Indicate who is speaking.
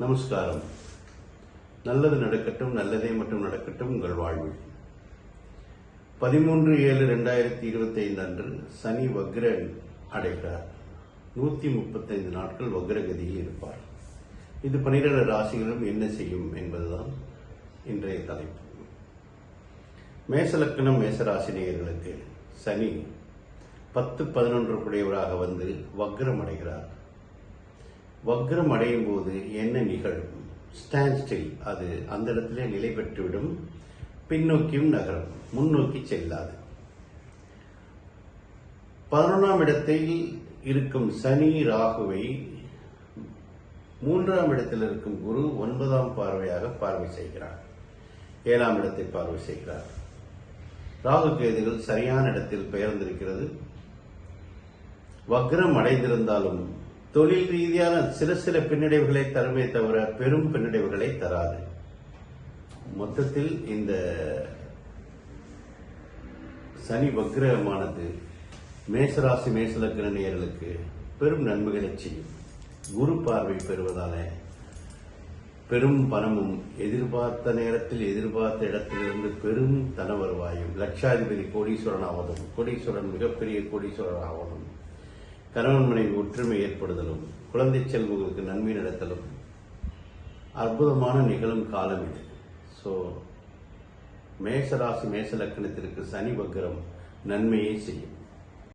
Speaker 1: நமஸ்காரம். நல்லது நடக்கட்டும் நல்லதே மட்டும் நடக்கட்டும் உங்கள் வாழ்வில். பதிமூன்று ஏழு ரெண்டாயிரத்தி இருபத்தி ஐந்து அன்று சனி வக்ரன் அடைகிறார். நூற்றி முப்பத்தைந்து நாட்கள் வக்ரகதியில் இருப்பார். இது பனிரெண்டு ராசிகளும் என்ன செய்யும் என்பதுதான் இன்றைய தலைப்பு. மேசலக்கணம் மேசராசினியர்களுக்கு சனி பத்து பதினொன்று குடையவராக வந்து வக்ரம் அடைகிறார். வக்ரம் அடையும் போது என்ன நிகழும்? ஸ்டாண்ட் ஸ்டில் அது அந்த இடத்துல நிலை பெற்றுவிடும். பின்னோக்கியும் நகரும். முன்னோக்கி செல்லாது. பதினொன்றாம் இடத்தில் இருக்கும் சனி ராகுவை மூன்றாம் இடத்தில் இருக்கும் குரு ஒன்பதாம் பார்வையாக பார்வை செய்கிறார். ஏழாம் இடத்தை பார்வை செய்கிறார். ராகு கேதுகள் சரியான இடத்தில் பெயர்ந்திருக்கிறது. வக்ரம் அடைந்திருந்தாலும் தொழில் ரீதியான சில சில பின்னடைவுகளை தருமே தவிர பெரும் பின்னடைவுகளை தராது. மொத்தத்தில் இந்த சனி வக்ரமானது மேசராசி மேசலக்கிற நேயர்களுக்கு பெரும் நன்மைகளை செய்யும். குரு பார்வை பெறுவதால பெரும் பணமும் எதிர்பார்த்த நேரத்தில் எதிர்பார்த்த இடத்திலிருந்து பெரும் தன வருவாயும். லட்சாதிபதி கோடீஸ்வரன் ஆவதும். கோடீஸ்வரன் மிகப்பெரிய கோடீஸ்வரன் ஆவதும். கணவன் மனைவி ஒற்றுமை ஏற்படுதலும் குழந்தை செல்வங்களுக்கு நன்மை நடத்தலும். அற்புதமான நிகழும் காலம் இது. ஸோ மேசராசி மேச லக்கணத்திற்கு சனி வக்ரம் நன்மையை செய்யும்.